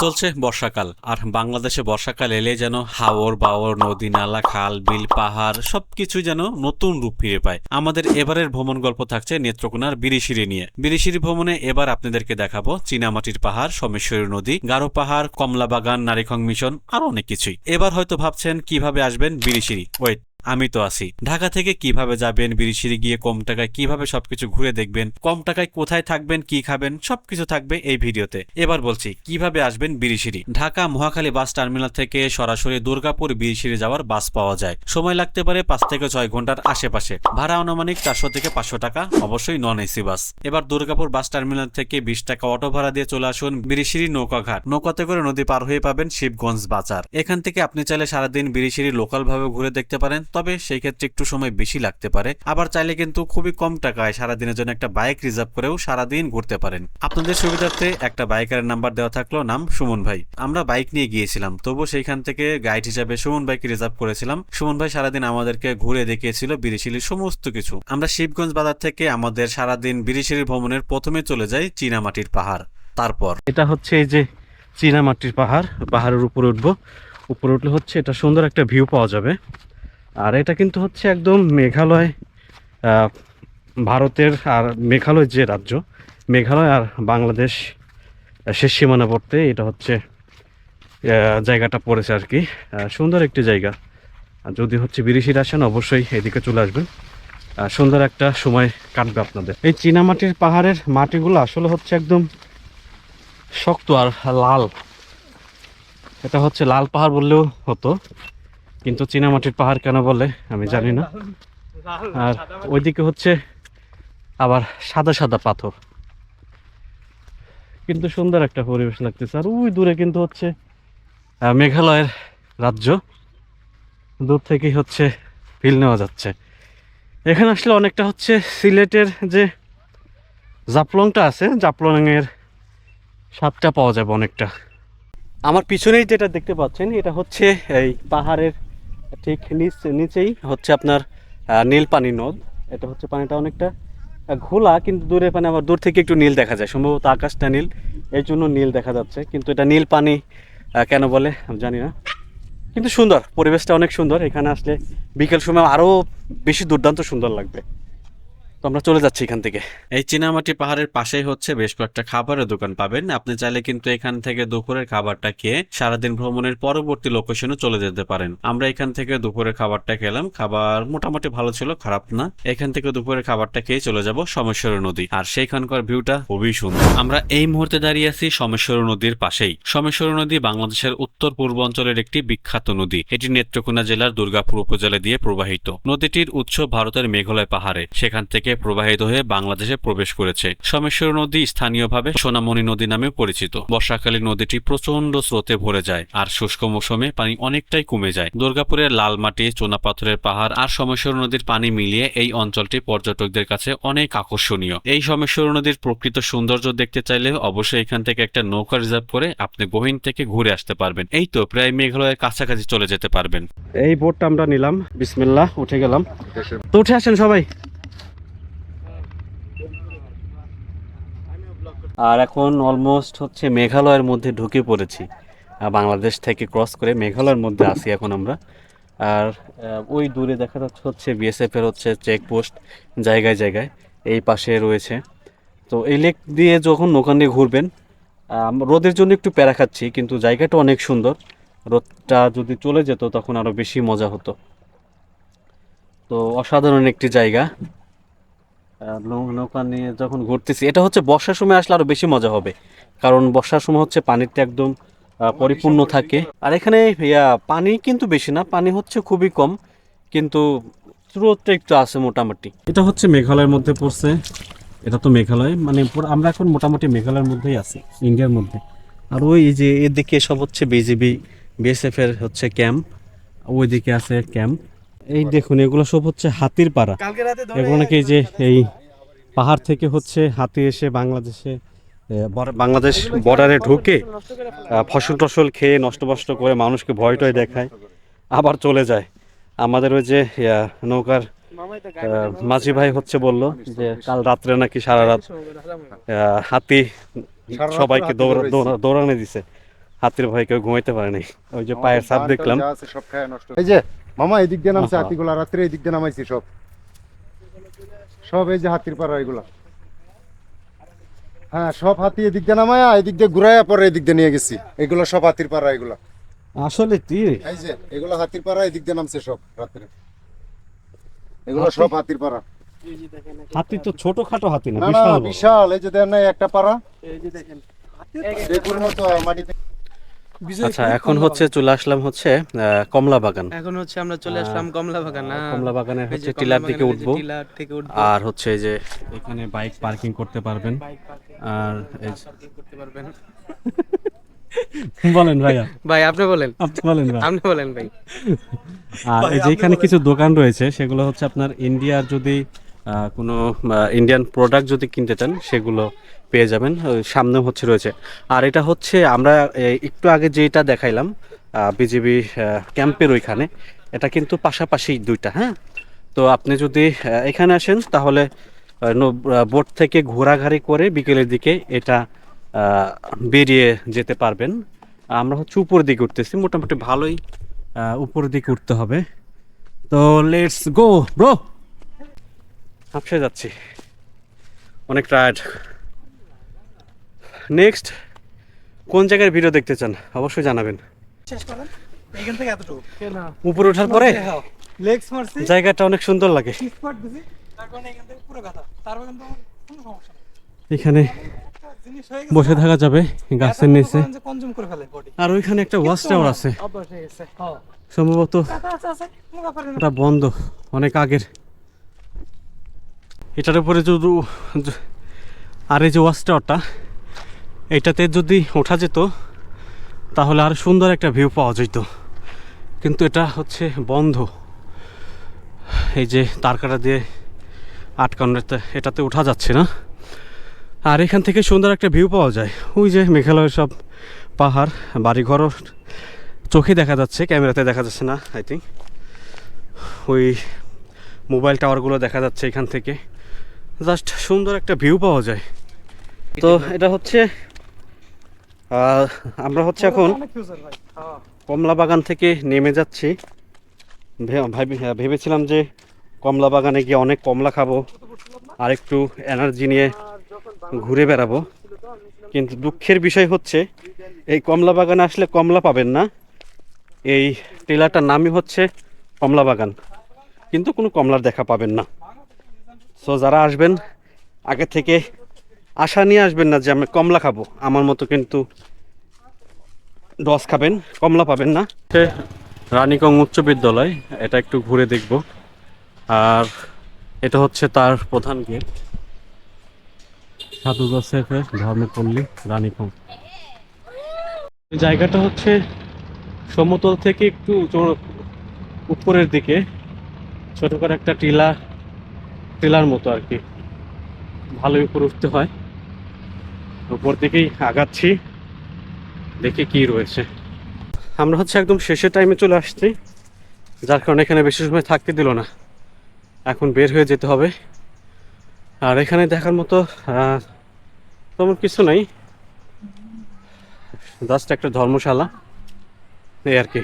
চলছে বর্ষাকাল, আর বাংলাদেশে বর্ষাকাল এলে যেন হাওর বাওর, নদী নালা, খাল, বিল, পাহাড় সবকিছু যেন নতুন রূপ ফিরে পায়। আমাদের এবারের ভ্রমণ গল্প থাকছে নেত্রকোনার বিরিশিরি নিয়ে। বিরিশিরি ভ্রমণে এবার আপনাদেরকে দেখাবো চীনামাটির পাহাড়, সোমেশ্বরী নদী, গারো পাহাড় কমলা বাগান নারীখং মিশন আর অনেক কিছুই। এবার হয়তো ভাবছেন, কীভাবে আসবেন বিরিশিরি ওয়েট। আমি তো আছি। ঢাকা থেকে কীভাবে যাবেন বিরিশিরি গিয়ে কম টাকায় কীভাবে সবকিছু ঘুরে দেখবেন, কম টাকায় কোথায় থাকবেন, কি খাবেন, সবকিছু থাকবে এই ভিডিওতে। এবার বলছি, কীভাবে আসবেন বিরিশিরি ঢাকা মহাখালী বাস টার্মিনাল থেকে সরাসরি দুর্গাপুর বিরিশিরি যাওয়ার বাস পাওয়া যায়। সময় লাগতে পারে পাঁচ থেকে ছয় ঘণ্টার আশেপাশে। ভাড়া আনুমানিক চারশো থেকে পাঁচশো টাকা, অবশ্যই নন এসি বাস। এবার দুর্গাপুর বাস টার্মিনাল থেকে বিশ টাকা অটো ভাড়া দিয়ে চলে আসুন বিরিশিরি নৌকাঘাট। নৌকাতে করে নদী পার হয়ে পাবেন শিবগঞ্জ বাজার। এখান থেকে আপনি চাইলে সারাদিন বিরিশিরি লোকাল ভাবে ঘুরে দেখতে পারেন। তবে সেই ক্ষেত্রে একটু সময় বেশি লাগতে পারে। আবার চাইলে কিন্তু খুবই কম টাকায় সারাদিনের জন্য একটা বাইক রিজার্ভ করেও সারাদিন ঘুরতে পারেন। আপনাদের সুবিধার্থে একটা বাইকারের নাম্বার দেওয়া থাকল নাম সুমন ভাই। আমরা বাইক নিয়ে গিয়েছিলাম তবু সেইখান থেকে গাইড হিসাবে সুমন ভাইকে রিজার্ভ করেছিলাম। সুমন ভাই সারাদিন আমাদেরকে ঘুরে দেখিয়েছিল বিরিশিলির সমস্ত কিছু। আমরা শিবগঞ্জ বাজার থেকে আমাদের সারাদিন বিরিশিলি ভ্রমণের প্রথমে চলে যাই চীনামাটির পাহাড়। তারপর এটা হচ্ছে এই যে চীনামাটির পাহাড়, পাহাড়ের উপরে উঠবো। উপরে উঠলে হচ্ছে এটা সুন্দর একটা ভিউ পাওয়া যাবে। আর এটা কিন্তু হচ্ছে একদম মেঘালয় ভারতের আর মেঘালয় যে রাজ্য, মেঘালয় আর বাংলাদেশ শেষ সীমানা সীমানাবর্তে এটা হচ্ছে জায়গাটা পড়েছে আর কি। সুন্দর একটি জায়গা। যদি হচ্ছে বিদেশির আসেন, অবশ্যই এদিকে চলে আসবেন। সুন্দর একটা সময় কাটবে আপনাদের। এই চীনামাটির পাহাড়ের মাটিগুলো আসলে হচ্ছে একদম শক্ত আর লাল। এটা হচ্ছে লাল পাহাড় বললেও হতো। কিন্তু চীনামাটির পাহাড় কেন বলে, আমি জানি না। আর ওইদিকে হচ্ছে আবার সাদা সাদা পাথর। কিন্তু সুন্দর একটা পরিবেশ লাগতেছে। আর ওই দূরে কিন্তু হচ্ছে মেঘালয়ের রাজ্য। দূর থেকেই হচ্ছে ফিল নেওয়া যাচ্ছে। এখানে আসলে অনেকটা হচ্ছে সিলেটের যে জাফলংটা আছে, জাফলংয়ের স্বাদটা পাওয়া যাবে অনেকটা। আমার পিছনেই যেটা দেখতে পাচ্ছেন, এটা হচ্ছে এই পাহাড়ের ঠিক নিচ নিচেই হচ্ছে আপনার নীল নীলপানি নদ। এটা হচ্ছে পানিটা অনেকটা ঘোলা, কিন্তু দূরে পানি আবার দূর থেকে একটু নীল দেখা যায়। সম্ভবত আকাশটা নীল এই জন্য নীল দেখা যাচ্ছে। কিন্তু এটা নীল পানি কেন বলে আমি জানি না। কিন্তু সুন্দর, পরিবেশটা অনেক সুন্দর। এখানে আসলে বিকেল সময় আরও বেশি দুর্দান্ত সুন্দর লাগবে। আমরা চলে যাচ্ছি এখান থেকে। এই চীনামাটি পাহাড়ের পাশেই হচ্ছে বেশ কয়েকটা খাবারের দোকান পাবেন। আপনি চাইলে কিন্তু এখান থেকে দুপুরের খাবারটা খেয়ে সারাদিন ভ্রমণের পরবর্তী লোকেশনে চলে যেতে পারেন। আমরা এখান থেকে দুপুরের খাবারটা খেলাম। খাবার মোটামুটি ভালো ছিল, খারাপ না। এখান থেকে দুপুরের খাবারটা খেয়ে চলে যাব সোমেশ্বরী নদী। আর সেইখানকার ভিউটা খুবই সুন্দর। আমরা এই মুহূর্তে দাঁড়িয়ে আছি সোমেশ্বরী নদীর পাশেই। সোমেশ্বরী নদী বাংলাদেশের উত্তর পূর্বাঞ্চলের একটি বিখ্যাত নদী। এটি নেত্রকোনা জেলার দুর্গাপুর উপজেলা দিয়ে প্রবাহিত। নদীটির উৎস ভারতের মেঘালয় পাহাড়ে। সেখান থেকে প্রবাহিত হয়ে বাংলাদেশে প্রবেশ করেছে। সোমেশ্বর নদী স্থানীয়ভাবে সোনামণি নদী নামেও পরিচিত। বর্ষাকালে নদীটি প্রচণ্ড স্রোতে ভরে যায় আর শুষ্ক মৌসুমে পানি অনেকটাই কমে যায়। দুর্গাপুরের লাল মাটি চুনাপাথরের পাহাড় আর সোমেশ্বর নদীর পানি মিলিয়ে এই অঞ্চলটি পর্যটকদের কাছে অনেক আকর্ষণীয়। এই সোমেশ্বর নদীর প্রকৃত সৌন্দর্য দেখতে চাইলে অবশ্যই এখান থেকে একটা নৌকা রিজার্ভ করে আপনি গহীন থেকে ঘুরে আসতে পারবেন। এই তো প্রায় মেঘালয়ের কাছাকাছি চলে যেতে পারবেন। এই বোটটা আমরা নিলাম। বিসমিল্লা উঠে গেলাম। তো উঠে আসেন সবাই। আর এখন অলমোস্ট হচ্ছে মেঘালয়ের মধ্যে ঢুকে পড়েছি। বাংলাদেশ থেকে ক্রস করে মেঘালয়ের মধ্যে আছি এখন আমরা। আর ওই দূরে দেখা যাচ্ছে হচ্ছে বিএসএফের হচ্ছে চেকপোস্ট জায়গায় জায়গায়, এই পাশে রয়েছে। তো এই লেক দিয়ে যখন নৌকা দিয়ে ঘুরবেন রোদের জন্য একটু প্যারা খাচ্ছি, কিন্তু জায়গাটা অনেক সুন্দর। রোদটা যদি চলে যেত তখন আরও বেশি মজা হতো। তো অসাধারণ একটি জায়গা। নৌকা নিয়ে যখন ঘুরতেছি এটা হচ্ছে বর্ষার সময় আসলে আরও বেশি মজা হবে। কারণ বর্ষার সময় হচ্ছে পানিটা একদম পরিপূর্ণ থাকে। আর এখানে ইয়া পানি কিন্তু বেশি না পানি হচ্ছে খুবই কম কিন্তু স্রোতটা একটু আছে মোটামুটি। এটা হচ্ছে মেঘালয়ের মধ্যে পড়ছে। এটা তো মেঘালয় মানে আমরা এখন মোটামুটি মেঘালয়ের মধ্যেই আছি ইন্ডিয়ার মধ্যে। আর ওই যে এদিকে সব হচ্ছে বিজিবি বিএসএফ এর হচ্ছে ক্যাম্প ওইদিকে আছে ক্যাম্প। এই দেখুন এগুলো সব হচ্ছে হাতির পাড়া। এগুলো নাকি যে এই পাহাড় থেকে হচ্ছে হাতি এসে বাংলাদেশে বাংলাদেশ বর্ডারে ঢুকে ফসল টসল খেয়ে নষ্ট বষ্ট করে মানুষকে ভয় টয় দেখায় আবার চলে যায়। আমাদের ওই যে নৌকার মাঝি ভাই হচ্ছে বলল যে কাল রাত্রে নাকি সারা রাত হাতি সবাইকে দৌড়া- দৌড়া- দৌড়ানো দিছে। হাতির ভয় কেউ ঘুমাইতে পারেনি ওই যে পায়ের টান দেখলাম। এই যে মামা এদিক দিয়ে নামছে। হাতিগুলা রাত্রে এদিক দিয়ে নামাইছি সব। সব এই যে হাতির পাড়া এগুলা। হ্যাঁ সব হাতি এদিক দিয়ে নামায়া এদিক দিয়ে ঘুরাইয়া পরে এদিক দিয়ে নিয়ে গেছি। এগুলো সব হাতির পাড়া এগুলা। আসলে কি এই যে এগুলো হাতির পাড়া এদিক দিয়ে নামছে সব রাত্রে। এগুলো সব হাতির পাড়া। হাতি তো ছোটখাটো হাতি না বিশাল। বিশাল এই যে দেন একটা পাড়া। দেখুন মতো মাটিতে আচ্ছা এখন হচ্ছে চলে আসলাম হচ্ছে কমলা বাগান এখন হচ্ছে আমরা চলে আসলাম কমলা বাগান কমলা যে হচ্ছে টিলার দিকে উঠবো। আর হচ্ছে যে এখানে বাইক পার্কিং করতে পারবেন। আর এই করতে পারবেন বলেন ভাইয়া। ভাই আপনি বলেন। আপনি বলেন ভাই। আপনি বলেন ভাই। আর এই যে এখানে কিছু দোকান রয়েছে সেগুলো হচ্ছে আপনার ইন্ডিয়ার যদি আহ, কোনো ইন্ডিয়ান প্রোডাক্ট যদি কিনতে চান সেগুলো পেয়ে যাবেন সামনে হচ্ছে রয়েছে। আর এটা হচ্ছে আমরা একটু আগে যেটা দেখাইলাম বিজিবি ক্যাম্পের ওইখানে এটা কিন্তু পাশাপাশি দুইটা হ্যাঁ? তো আপনি যদি এখানে আসেন তাহলে বোট থেকে ঘোরাঘাড়ি করে বিকেলের দিকে এটা বেরিয়ে যেতে পারবেন। আমরা হচ্ছে উপর দিকে উঠতেছি মোটামুটি ভালোই আহ, উপরের দিকে উঠতে হবে। তো লেটস গো ব্রো! হাঁপসে যাচ্ছি। অনেক টায়ার্ড নেক্সট কোন জায়গার ভিডিও দেখতে চান? অবশ্যই জানাবেন। এইখান থেকে এতটুকু। উপরে ওঠার পরে? লেগস মারছি। জায়গাটা অনেক সুন্দর লাগে। স্পট দিছি। তার কারণে এখান থেকে পুরো গাদা তারপর কিন্তু কোনো সমস্যা নেই। এখানে একটা জিনিস গেছে বসে থাকা যাবে গাছের নিচে। কনজিউম করে ফেলে বডি আর ওইখানে একটা ওয়াচ টাওয়ার আছে। হয়ে হ্যাঁ। সম্ভবত ওটা বন্ধ। অনেক আগের। এটার উপরে যদি আর এই যে ওয়াচ টাওয়ারটা এটাতে যদি ওঠা যেত, তাহলে আর সুন্দর একটা ভিউ পাওয়া যেত। কিন্তু এটা হচ্ছে বন্ধ। এই যে তারকাটা দিয়ে আটকানো এটাতে ওঠা যাচ্ছে না। আর এখান থেকে সুন্দর একটা ভিউ পাওয়া যায়। ওই যে মেঘালয়ের সব পাহাড়, বাড়িঘরও চোখে দেখা যাচ্ছে, ক্যামেরাতে দেখা যাচ্ছে না আই থিঙ্ক ওই মোবাইল টাওয়ারগুলো দেখা যাচ্ছে এখান থেকে। জাস্ট সুন্দর একটা ভিউ পাওয়া যায়। তো এটা হচ্ছে আমরা হচ্ছে এখন হ্যাঁ। কমলা বাগান থেকে নেমে যাচ্ছি। হ্যাঁ, ভেবেছিলাম যে কমলা বাগানে গিয়ে অনেক কমলা খাব আর একটু এনার্জি নিয়ে ঘুরে বেড়াবো। কিন্তু দুঃখের বিষয় হচ্ছে এই কমলা বাগানে আসলে কমলা পাবেন না। এই টেলাটার নামই হচ্ছে কমলা বাগান কিন্তু কোনো কমলার দেখা পাবেন না। সো যারা আসবেন আগে থেকে আশা নিয়ে আসবেন না যে আমি কমলা খাব। আমার মতো কিন্তু ডস খাবেন, কমলা পাবেন না। রানীগঞ্জ উচ্চ বিদ্যালয়, এটা একটু ঘুরে দেখব। আর এটা হচ্ছে তার প্রধান গেট। সাধু জোসেফের ধর্মপল্লী এই জায়গাটা হচ্ছে সমতল থেকে একটু উপরের দিকে, ছোট করে একটা টিলা, টিলার মতো আর কি। ভালোই উপরে উঠতে হয়। উপর দিকেই আগাচ্ছি। দেখি কি রয়েছে। আমরা হচ্ছে একদম শেষের টাইমে চলে আসছি। যার কারণে এখানে বেশি সময় থাকতে দিল না। এখন বের হয়ে যেতে হবে। আর এখানে দেখার মতো তেমন কিছু নাই। জাস্ট একটা ধর্মশালা। এই আর কি।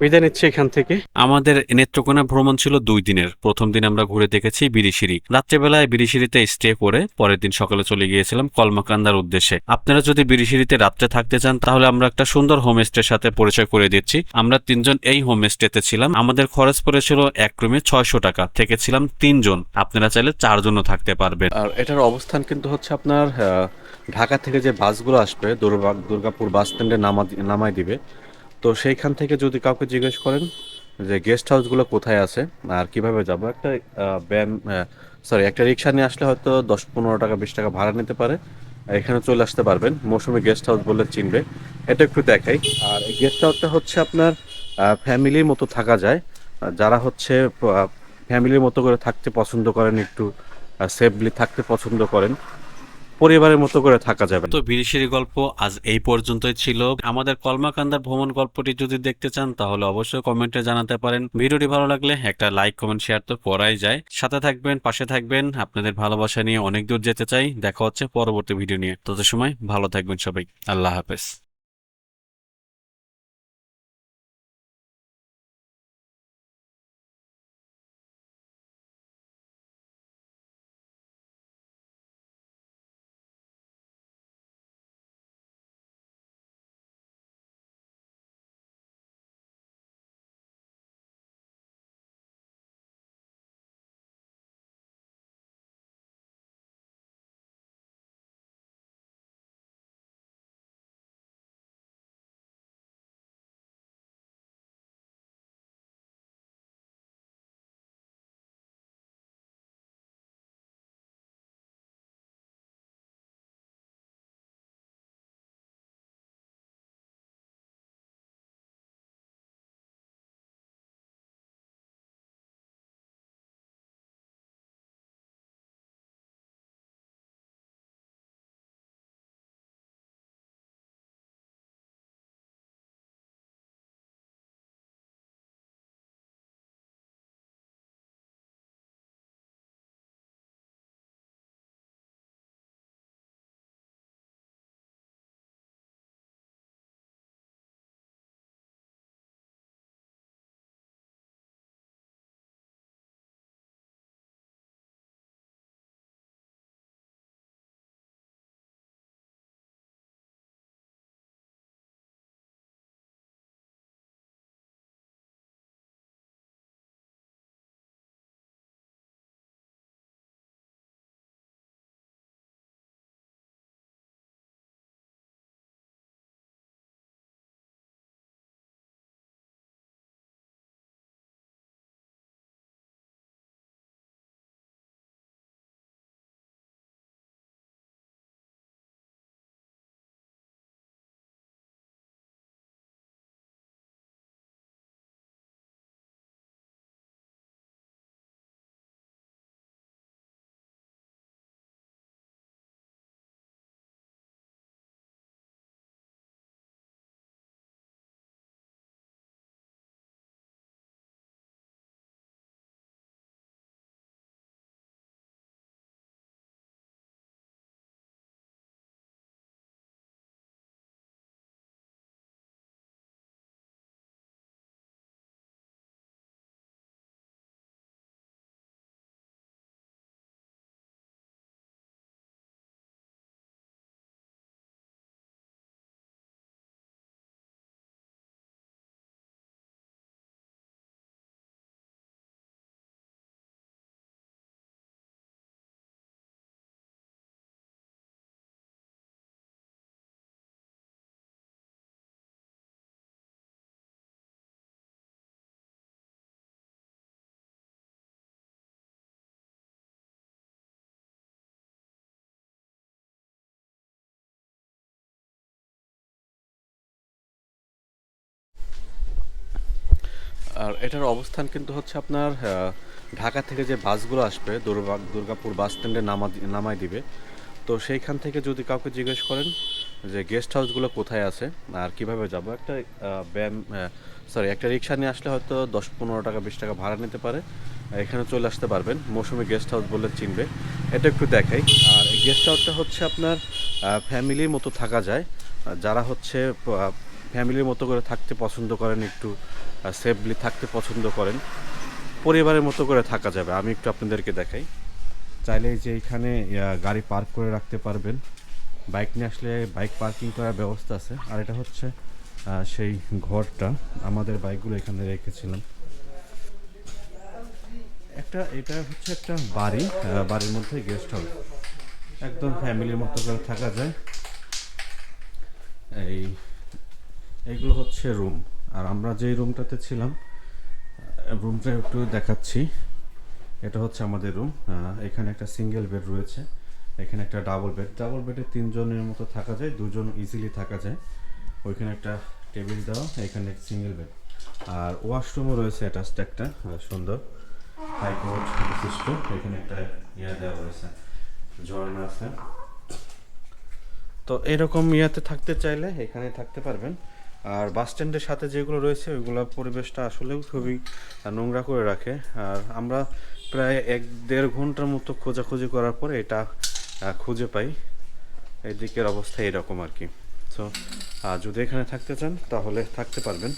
বিদায় নিচ্ছি এখান থেকে। আমাদের নেত্রকোনা ভ্রমণ ছিল দুই দিনের। প্রথম দিন আমরা ঘুরে দেখেছি বিরিশিরি রাত্রেবেলায় বিরিশিরিতে স্টে করে পরের দিন সকালে চলে গিয়েছিলাম কলমাকান্দার উদ্দেশ্যে। আপনারা যদি বিরিশিরিতে রাত্রে থাকতে চান তাহলে আমরা একটা সুন্দর হোমস্টের সাথে পরিচয় করে দিচ্ছি। আমরা তিনজন এই হোমস্টেতে ছিলাম। আমাদের খরচ পড়েছিল এক রুমে ছয়শো টাকা। থেকেছিলাম তিনজন। আপনারা চাইলে চারজনও থাকতে পারবেন। আর এটার অবস্থান কিন্তু হচ্ছে আপনার আহ, ঢাকা থেকে যে বাসগুলো আসবে দুর্গা দুর্গাপুর বাস স্ট্যান্ডে নামা নামাই দিবে তো সেইখান থেকে যদি কাউকে জিজ্ঞেস করেন যে গেস্ট হাউসগুলো কোথায় আছে আর কীভাবে যাব, একটা ব্যান সরি একটা রিক্সা নিয়ে আসলে হয়তো দশ, পনেরো টাকা, বিশ টাকা ভাড়া নিতে পারে। এখানে চলে আসতে পারবেন, মৌসুমি গেস্ট হাউস বলে চিনবে। এটা একটু দেখাই। আর এই গেস্ট হাউসটা হচ্ছে আপনার ফ্যামিলির মতো থাকা যায়। যারা হচ্ছে ফ্যামিলির মতো করে থাকতে পছন্দ করেন, একটু সেফলি থাকতে পছন্দ করেন পরিবারের মতো করে থাকা যাবে তো বিরিশির গল্প আজ এই পর্যন্তই ছিল। আমাদের কলমাকান্দার ভ্রমণ গল্পটি যদি দেখতে চান, তাহলে অবশ্যই কমেন্টে জানাতে পারেন। ভিডিওটি ভালো লাগলে একটা লাইক, কমেন্ট, শেয়ার তো করাই যায়। সাথে থাকবেন, পাশে থাকবেন। আপনাদের ভালোবাসা নিয়ে অনেক দূর যেতে চাই। দেখা হচ্ছে পরবর্তী ভিডিও নিয়ে। তত সময় ভালো থাকবেন সবাই। আল্লাহ হাফেজ। আর এটার অবস্থান কিন্তু হচ্ছে আপনার ঢাকা থেকে যে বাসগুলো আসবে, দুর্গা, দুর্গাপুর বাস স্ট্যান্ডে নামা নামাই দিবে। তো সেইখান থেকে যদি কাউকে জিজ্ঞেস করেন যে গেস্ট হাউসগুলো কোথায় আছে আর কীভাবে যাব, একটা ব্যায়াম সরি একটা রিক্সা নিয়ে আসলে হয়তো দশ, পনেরো টাকা, বিশ টাকা ভাড়া নিতে পারে। এখানে চলে আসতে পারবেন, মৌসুমি গেস্ট হাউস বলে চিনবে। এটা একটু দেখাই। আর এই গেস্ট হাউসটা হচ্ছে আপনার ফ্যামিলির মতো থাকা যায়। যারা হচ্ছে ফ্যামিলির মতো করে থাকতে পছন্দ করেন, একটু সেফলি থাকতে পছন্দ করেন, পরিবারের মতো করে থাকা যাবে। আমি একটু আপনাদেরকে দেখাই। চাইলে যে এখানে গাড়ি পার্ক করে রাখতে পারবেন। বাইক নিয়ে আসলে বাইক পার্কিং করার ব্যবস্থা আছে। আর এটা হচ্ছে সেই ঘরটা, আমাদের বাইকগুলো এখানে রেখেছিলাম। একটা, এটা হচ্ছে একটা বাড়ি বাড়ির মধ্যে গেস্ট হাউস একদম ফ্যামিলির মতো করে থাকা যায়। এই এগুলো হচ্ছে রুম। আর আমরা যেই রুমটাতে ছিলাম রুমটা একটু দেখাচ্ছি। এটা হচ্ছে আমাদের রুম। এখানে একটা সিঙ্গেল বেড রয়েছে, এখানে একটা ডাবল বেড। ডাবল বেডে তিনজনের মতো থাকা যায়, দুজন ইজিলি থাকা যায়। ওইখানে একটা টেবিল দেওয়া, এখানে একটা সিঙ্গেল বেড। আর ওয়াশরুমও রয়েছে অ্যাটাচড একটা সুন্দর। হাইকোর্ট বিশিষ্ট, এখানে একটা ইয়া দেওয়া রয়েছে, ঝর্ণা আছে। তো এরকম ইয়াতে থাকতে চাইলে এখানে থাকতে পারবেন। আর বাস স্ট্যান্ডের সাথে যেগুলো রয়েছে, ওইগুলো পরিবেশটা আসলে খুবই নোংরা করে রাখে। আর আমরা প্রায় এক দেড় ঘণ্টার মতো খোঁজাখুঁজি করার পরে এটা খুঁজে পাই। এদিকের দিকের অবস্থা এরকম আর কি। সো যদি এখানে থাকতে চান, তাহলে থাকতে পারবেন।